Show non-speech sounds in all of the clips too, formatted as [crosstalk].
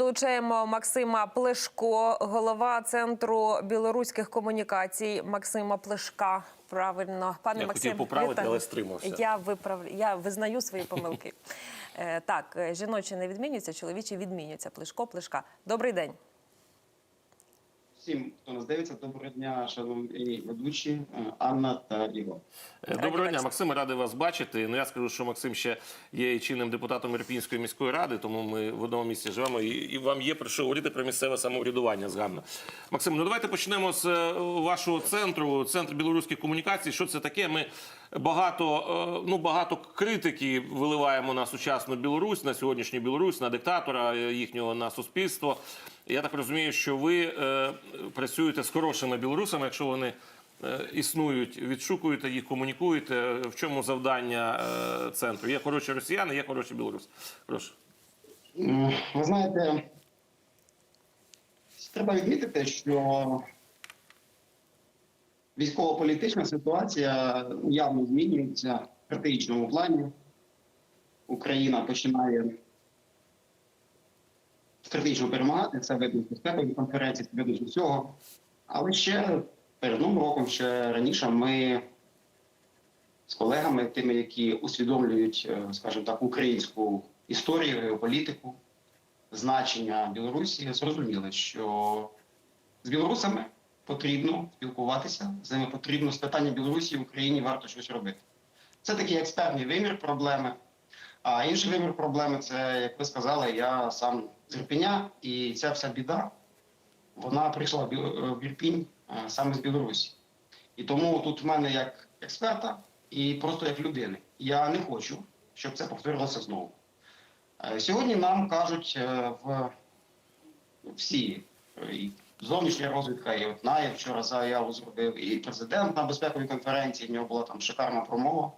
Долучаємо Максима Плешко, голова центру білоруських комунікацій Максима Плешка. Правильно, пане Я Максим, хотів поправити, вітаю. але стримався. Я виправ... я визнаю свої помилки. [laughs] Е, Так, е, жіночі не відмінюються, чоловічі відмінюються. Плешко, Плешка. Добрий день. Всім, хто нас дивиться, доброго дня, шановні ведучі е, Анна та Ігор. Е, Доброго дня, Максим, радий вас бачити. Ну я скажу, що Максим ще є чинним депутатом Ірпінської міської ради, тому ми в одному місці живемо, і, і вам є про що говорити про місцеве самоврядування згадно. Максим, ну давайте почнемо з е, вашого центру, центр білоруських комунікацій. Що це таке? Ми багато, е, ну багато критики виливаємо на сучасну Білорусь, на сьогоднішню Білорусь, на диктатора е, їхнього на суспільство. Я так розумію, що ви е, працюєте з хорошими білорусами, якщо вони існують, відшукуєте їх, комунікуєте. В чому завдання центру? Є хороші росіяни, є хороші білоруси. Прошу. Ви знаєте, треба відмітити, що військово-політична ситуація явно змінюється в критичному плані. Україна починає стратегічно перемагати. Це видно з безпекової конференції, це видно з усього. Але ще перед новим роком, ще раніше, ми з колегами, тими, які усвідомлюють, е, скажімо так, українську історію, геополітику, значення Білорусі, зрозуміли, що з білорусами потрібно спілкуватися, з ними потрібно з питання Білорусі і Україні варто щось робити. Це такий експертний вимір проблеми. А інший вимір проблеми це, як ви сказали, я сам з Ірпеня, і ця вся біда, вона прийшла в Бі- Ірпінь е, саме з Білорусі. І тому тут в мене як експерта і просто як людини. Я не хочу, щоб це повторилося знову. Е, Сьогодні нам кажуть е, в всі е, зовнішня розвідка, і от НАЄ вчора заяву зробив, і президент на безпековій конференції, в нього була там шикарна промова.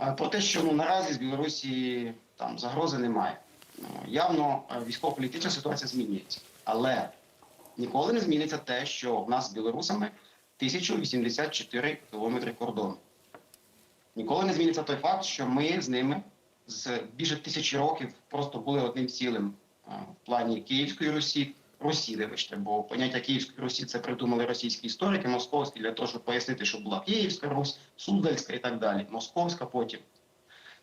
е, Про те, що ну, наразі з Білорусі там загрози немає. Ну, Явно е, військово-політична ситуація змінюється. Але ніколи не зміниться те, що в нас з білорусами 1084 кілометри кордону. Ніколи не зміниться той факт, що ми з ними з більше тисячі років просто були одним цілим е, в плані Київської Русі, Русі, вибачте, бо поняття Київської Русі це придумали російські історики, московські, для того, щоб пояснити, що була Київська Русь, Суздальська і так далі. Московська потім.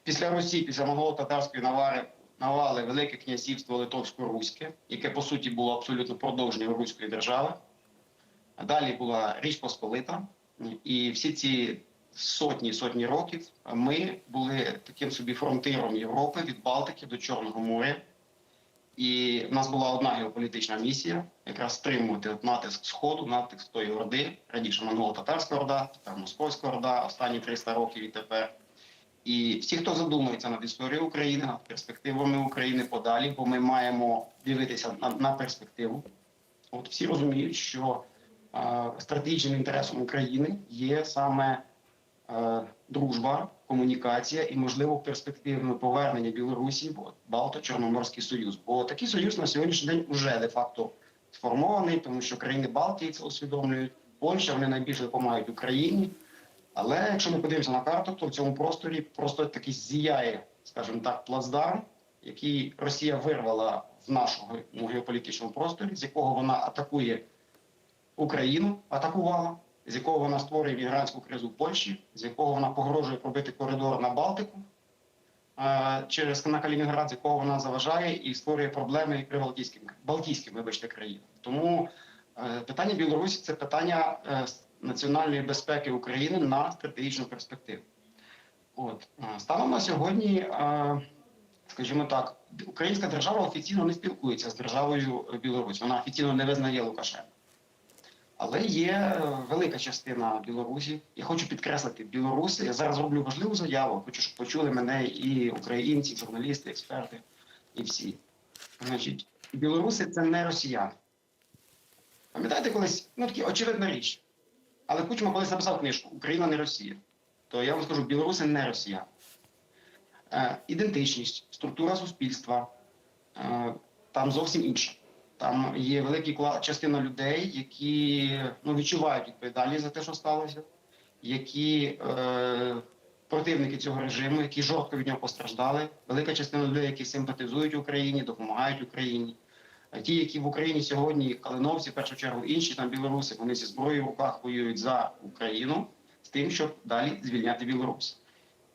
Після Русі, після монголо-татарської навари, навали Велике князівство Литовсько-Руське, яке по суті було абсолютно продовженням Руської держави. Далі була Річ Посполита, і всі ці сотні сотні років ми були таким собі фронтиром Європи від Балтики до Чорного моря. І в нас була одна геополітична місія, якраз стримувати натиск Сходу, натиск тої Орди, раніше монголо-татарська Орда, тепер Московська Орда, останні 300 років і тепер. І всі, хто задумується над історією України, над перспективами України подалі, бо ми маємо дивитися на, на перспективу. От всі розуміють, що е, стратегічним інтересом України є саме дружба, комунікація і, можливо, перспективне повернення Білорусі в Балто-Чорноморський Союз. Бо такий союз на сьогоднішній день вже де-факто сформований, тому що країни Балтії це усвідомлюють. Польща вони найбільше допомагають Україні. Але якщо ми подивимося на карту, то в цьому просторі просто такий зіяє, скажімо так, плацдарм, який Росія вирвала в нашому геополітичному просторі, з якого вона атакує Україну, атакувала, з якого вона створює мігрантську кризу в Польщі, з якого вона погрожує пробити коридор на Балтику е, через на Калінінград, з якого вона заважає і створює проблеми прибалтійським Балтійським, вибачте, країнам. Тому е, питання Білорусі це питання е, національної безпеки України на стратегічну перспективу. От станом на сьогодні, скажімо так, українська держава офіційно не спілкується з державою Білорусь. Вона офіційно не визнає Лукашенка. Але є е, велика частина білорусів. Я хочу підкреслити, білоруси. Я зараз роблю важливу заяву. Хочу, щоб почули мене і українці, і журналісти, експерти, і всі. Значить, білоруси це не росіяни. Пам'ятаєте колись, ну такі очевидна річ. Але Кучма колись написав книжку Україна не Росія. То я вам скажу, білоруси не росіяни. Е, ідентичність, структура суспільства е, там зовсім інша. Там є велика частина людей, які ну, відчувають відповідальність за те, що сталося, які е, противники цього режиму, які жорстко від нього постраждали. Велика частина людей, які симпатизують Україні, допомагають Україні. Е, Ті, які в Україні сьогодні, калиновці, в першу чергу, інші там білоруси, вони зі зброєю в руках воюють за Україну з тим, щоб далі звільняти Білорусь.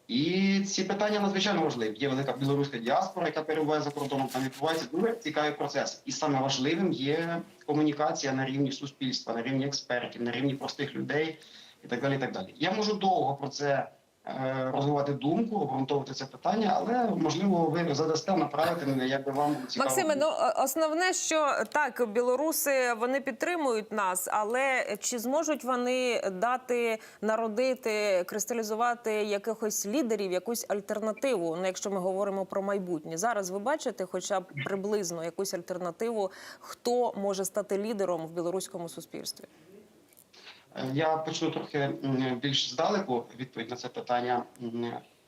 І ці питання надзвичайно важливі. Є велика білоруська діаспора, яка перебуває за кордоном. Там відбувається дуже цікавий процес. І саме важливим є комунікація на рівні суспільства, на рівні експертів, на рівні простих людей і так далі. І так далі. Я можу довго про це розвивати думку, обґрунтовувати це питання, але можливо ви задасте направити мене, як би вам цікаво. Максиме, ну е, основне, що так, білоруси вони підтримують нас, але чи зможуть вони дати народити, кристалізувати якихось лідерів, якусь альтернативу? Ну, якщо ми говоримо про майбутнє, зараз ви бачите, хоча б приблизно якусь альтернативу, хто може стати лідером в білоруському суспільстві? Я почну трохи більш здалеку відповідь на це питання.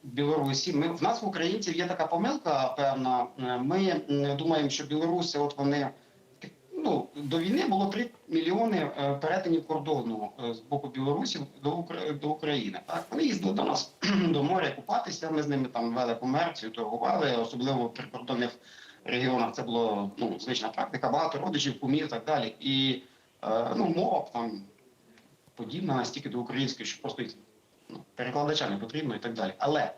Білорусі ми в нас в українців є така помилка. Певна, ми думаємо, що білоруси, от вони ну до війни було 3 мільйони е, перетинів кордону е, з боку Білорусі до до України. Так вони їздили до нас [clears throat] до моря купатися. Ми з ними там вели комерцію, торгували, особливо в прикордонних регіонах. Це було ну звична практика. Багато родичів, кумів так далі. І е, ну мова там подібна настільки до української, що просто ну, перекладача не потрібно і так далі. Але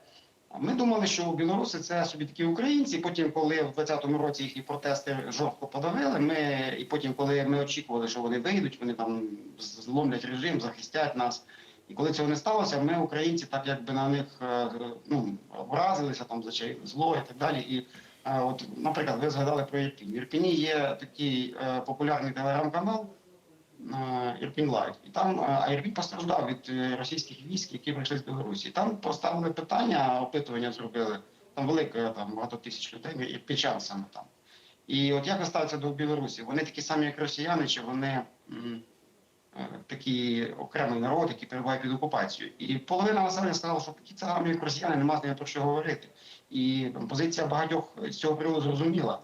ми думали, що білоруси це собі такі українці. Потім, коли в 20-му році їхні протести жорстко подавили, ми і потім, коли ми очікували, що вони вийдуть, вони там зломлять режим, захистять нас. І коли цього не сталося, ми, українці, так якби на них е, ну, образилися там зло і так далі. І е, от, наприклад, ви згадали про Ірпінь. В Ірпіні є такий е, популярний телеграм-канал. Е, Ірпінь Лайв. І там е, а Ірпінь постраждав від е, російських військ, які прийшли з Білорусі. І Там поставили питання, опитування зробили. Там велике там багато тисяч людей, ірпічан саме там. І от як ви до Білорусі? Вони такі самі, як росіяни, чи вони м, такий окремий народ, який перебуває під окупацією? І половина населення сказала, що такі самі, як росіяни, нема з ними про що говорити. І там, позиція багатьох з цього приводу зрозуміла.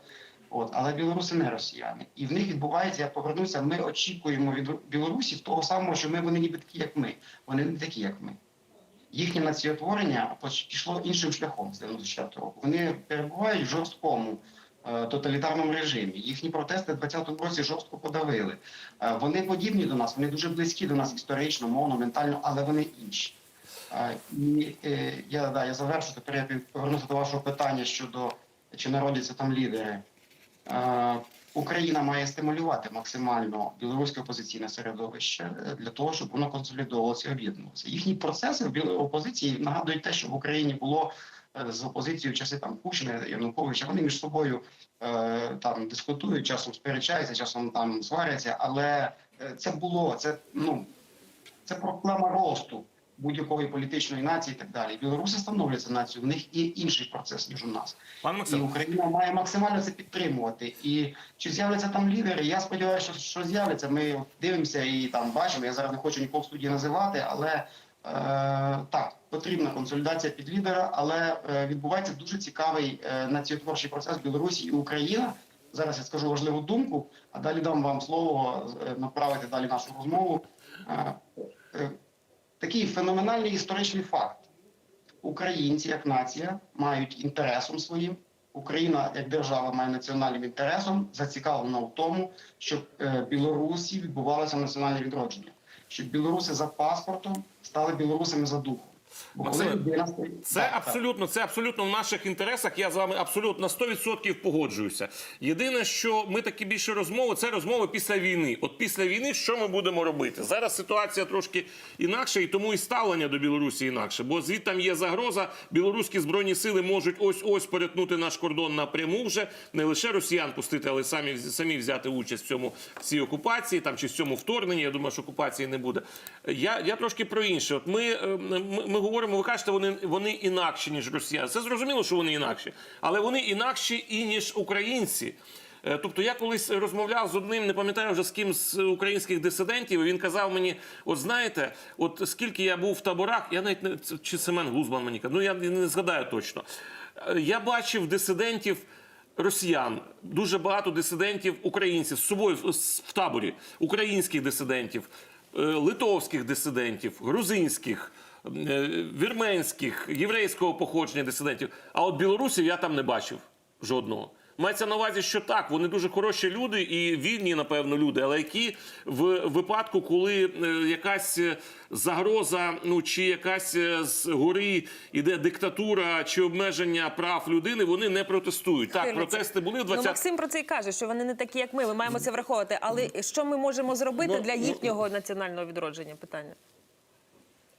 От, але білоруси не росіяни, і в них відбувається. Я повернуся. Ми очікуємо від білорусів того самого, що ми вони ніби такі, як ми. Вони не такі, як ми. Їхнє націотворення пішло іншим шляхом з 94 року. Вони перебувають в жорсткому е, тоталітарному режимі. Їхні протести в 20-му році жорстко подавили. Е, вони подібні до нас, вони дуже близькі до нас історично, мовно, ментально, але вони інші. Е, е, я да, я завершу тепер я повернуся до вашого питання щодо чи народяться там лідери. Е, Україна має стимулювати максимально білоруське опозиційне середовище е, для того, щоб воно консолідовувалося і об'єднувалося. Їхні процеси в опозиції нагадують те, що в Україні було е, з опозицією в часи там Кучина, Януковича. Вони між собою там дискутують, часом сперечаються, часом там сваряться. Але це було це ну це проблема росту будь-якої політичної нації і так далі. Білоруси становляться нацією. В них є інший процес ніж у нас. Пан І Україна має максимально це підтримувати. І чи з'являться там лідери? Я сподіваюся, що, що з'являться. Ми дивимося і там бачимо. Я зараз не хочу нікого в студії називати, але е, так потрібна консолідація під лідера. Але е, відбувається дуже цікавий е, націотворчий процес Білорусі і Україна. Зараз я скажу важливу думку, а далі дам вам слово направити далі нашу розмову. Такий феноменальний історичний факт українці як нація мають інтересом своїм. Україна як держава має національним інтересом, зацікавлена в тому, щоб е, Білорусі відбувалося національне відродження, щоб білоруси за паспортом стали білорусами за духом. Стоїть- Це абсолютно, це абсолютно в наших інтересах. Я з вами абсолютно на 100% погоджуюся. Єдине, що ми такі більше розмови, це розмови після війни. От після війни, що ми будемо робити? Зараз ситуація трошки інакша, і тому і ставлення до Білорусі інакше. Бо звідти є загроза. Білоруські збройні сили можуть ось ось перетнути наш кордон напряму вже не лише росіян пустити, але самі самі взяти участь в цьому в цій окупації, там чи в цьому вторгненні. Я думаю, що окупації не буде. Я, я трошки про інше. От ми, е, ми, ми говоримо, ви кажете, вони, вони інакші, ніж росіяни. Це зрозуміло, що вони інакші, але вони інакші і ніж українці. Е, Тобто я колись розмовляв з одним, не пам'ятаю вже з ким з українських дисидентів. і Він казав мені: от знаєте, от скільки я був в таборах, я навіть не чи Семен Гузман мені казав, ну я не згадаю точно. Е, Я бачив дисидентів росіян, дуже багато дисидентів українців з собою в- таборі, українських дисидентів, е, литовських дисидентів, грузинських. Е, Вірменських, єврейського походження дисидентів. А от білорусів я там не бачив жодного. Мається на увазі, що так, вони дуже хороші люди і вільні, напевно, люди, але які в випадку, коли е, якась е, загроза, ну чи якась з гори іде диктатура чи обмеження прав людини, вони не протестують. Так, протести були в Ну, Максим про це і каже, що вони не такі, як ми. Ми маємо це враховувати. Але що ми можемо зробити Ну, для ну, їхнього національного відродження? Питання.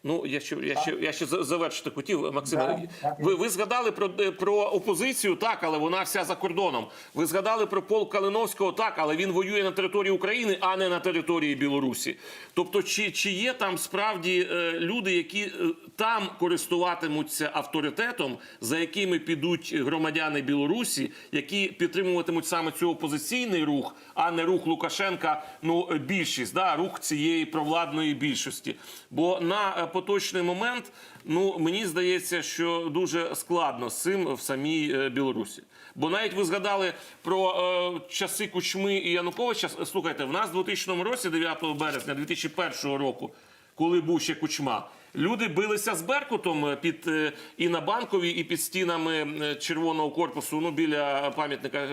Ну, я ще, я ще, я ще за- завершити хотів, Максиме. Да. Ви, ви згадали про, про опозицію, так, але вона вся за кордоном. Ви згадали про полк Калиновського, так, але він воює на території України, а не на території Білорусі. Тобто, чи, чи є там справді е, люди, які е, там користуватимуться авторитетом, за якими підуть громадяни Білорусі, які підтримуватимуть саме цю опозиційний рух, а не рух Лукашенка, ну більшість, да, рух цієї провладної більшості. Бо на е, поточний момент, ну мені здається, що дуже складно з цим в самій е, Білорусі. Бо навіть ви згадали про е, часи Кучми і Януковича. Слухайте, в нас в 2000 році, 9 березня 2001 року, коли був ще Кучма. Люди билися з Беркутом е, під е, і на банковій, і під стінами е, червоного корпусу. Ну біля пам'ятника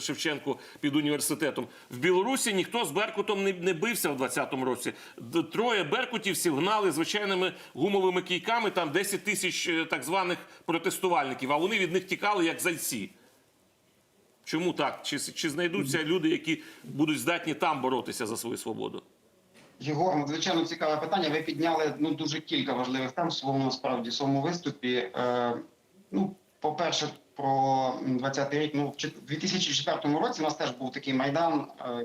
Шевченку під університетом. В Білорусі ніхто з Беркутом не, не бився в 20-му році. Троє беркутівців гнали звичайними гумовими кійками. Там 10 тисяч так званих протестувальників. А вони від них тікали як зайці. Чому так? Чи, чи знайдуться люди, які будуть здатні там боротися за свою свободу? Єгор, надзвичайно цікаве питання. Ви підняли ну дуже кілька важливих тем в своєму насправді своєму виступі. Е, ну, по-перше, про 20-й рік. Ну, в чет- 2004 році у нас теж був такий майдан е,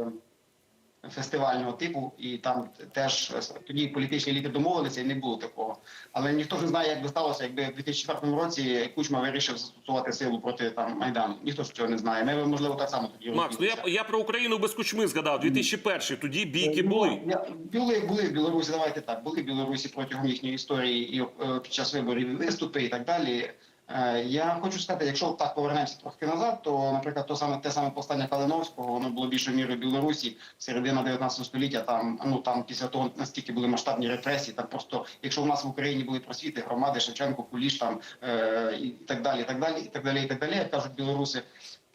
фестивального типу, і там теж тоді політичні лідери домовилися, і не було такого. Але ніхто не знає, як би сталося, якби в 2004 році Кучма вирішив застосувати силу проти там майдану. Ніхто ж цього не знає. Ми можливо так само тоді Макс, ну я, я про Україну без кучми згадав. 2001 тоді бійки були. Ну, Я- Були, були в Білорусі, давайте так, були в Білорусі протягом їхньої історії і е, під час виборів виступи і так далі. Е, Я хочу сказати, якщо так повернемося трохи назад, то, наприклад, то саме те саме повстання Калиновського, воно було більшою мірою Білорусі, середина 19 століття. Там ну там після того настільки були масштабні репресії. Там просто, якщо в нас в Україні були просвіти, громади, Шевченко, Куліш там е, і так далі, і так далі, і так далі, і так далі, як кажуть білоруси.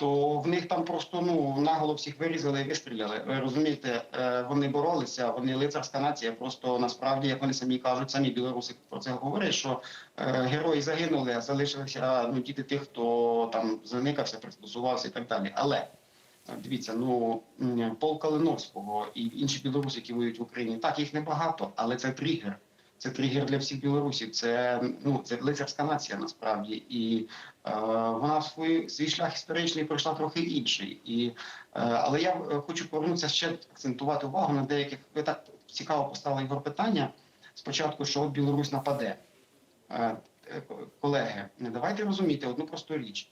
То в них там просто ну наголо всіх вирізали і вистріляли. Ви розумієте, е, вони боролися, вони лицарська нація. Просто насправді, як вони самі кажуть, самі білоруси про це говорять, що е, герої загинули, а залишилися ну діти тих, хто там заникався, пристосувався і так далі. Але дивіться, ну Пол Калиновського і інші білоруси, які воюють в Україні, так їх небагато, але це тригер. Це тригер для всіх білорусів. Це ну це лицарська нація насправді, і е, вона свій, свій шлях історичний пройшла трохи інший. І, е, але я е, хочу повернутися ще акцентувати увагу на деяких. Ви так цікаво поставили Ігор питання. Спочатку, що от Білорусь нападе. Е, е, колеги, давайте розуміти одну просту річ.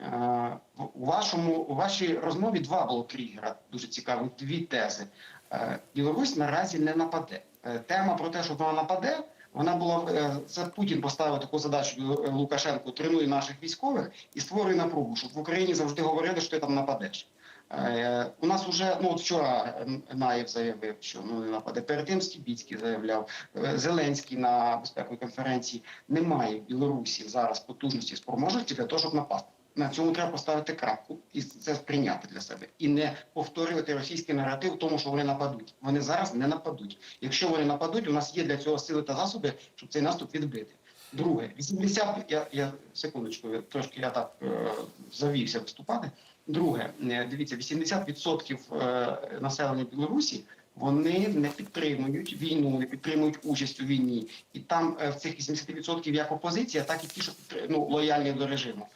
Е, У вашому у вашій розмові два було тригера, дуже цікавих, дві тези. Е, Білорусь наразі не нападе. Е, Тема про те, що вона нападе, вона була е, це Путін поставив таку задачу Лукашенку, тренує наших військових і створює напругу, щоб в Україні завжди говорили, що ти там нападеш. Е, У нас вже ну от вчора е, Наєв заявив, що ну не нападе. Перед тим Стібіцький заявляв Е, Зеленський на безпековій конференції. Немає в Білорусі зараз потужності спроможності для того, щоб напасти. На цьому треба поставити крапку і це сприйняти для себе, і не повторювати російський наратив, в тому що вони нападуть. Вони зараз не нападуть. Якщо вони нападуть, у нас є для цього сили та засоби, щоб цей наступ відбити. Друге, 80, я, я секундочку, трошки я так е, завівся виступати. Друге, е, дивіться, 80% е, населення Білорусі вони не підтримують війну, не підтримують участь у війні, і там е, в цих 80% як опозиція, так і ті, що ну, лояльні до режиму.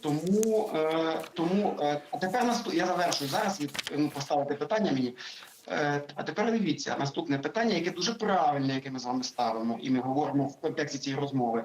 Тому е, тому е, а тепер наступ... я завершую зараз. І ну, поставити питання мені. Е, А тепер дивіться наступне питання, яке дуже правильне, яке ми з вами ставимо, і ми говоримо в контексті цієї розмови.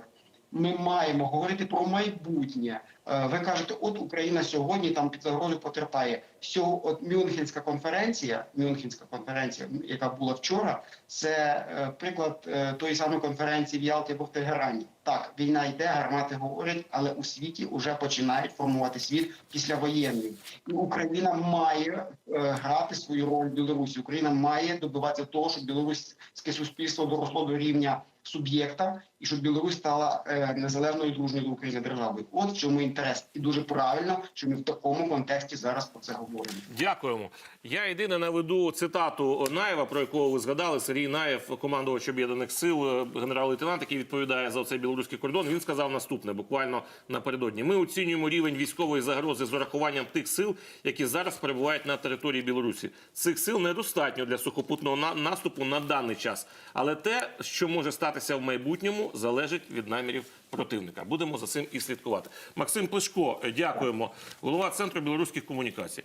Ми маємо говорити про майбутнє. Е, Ви кажете, от Україна сьогодні там під загрозою потерпає. Всього от Мюнхенська конференція, Мюнхенська конференція, яка була вчора, це е, приклад е, тої самої конференції в Ялті або в Тегерані. Так, війна йде, гармати говорять, але у світі вже починають формувати світ післявоєнний. І Україна має грати свою роль в Білорусі. Україна має добиватися того, щоб білоруське суспільство доросло до рівня суб'єкта і щоб Білорусь стала е, незалежною дружньою до України державою. От в чому інтерес, і дуже правильно, що ми в такому контексті зараз про це говоримо. Дякуємо. Я єдине наведу цитату Наєва, про якого ви згадали. Сергій Наєв, командувач об'єднаних сил, е, генерал-лейтенант, який відповідає за цей білоруський кордон. Він сказав наступне, буквально напередодні. Ми оцінюємо рівень військової загрози з урахуванням тих сил, які зараз перебувають на території Білорусі. Цих сил недостатньо для сухопутного на- наступу на даний час. Але те, що може статися в майбутньому, залежить від намірів противника. Будемо за цим і слідкувати. Максим Плешко, дякуємо. Голова центру білоруських комунікацій.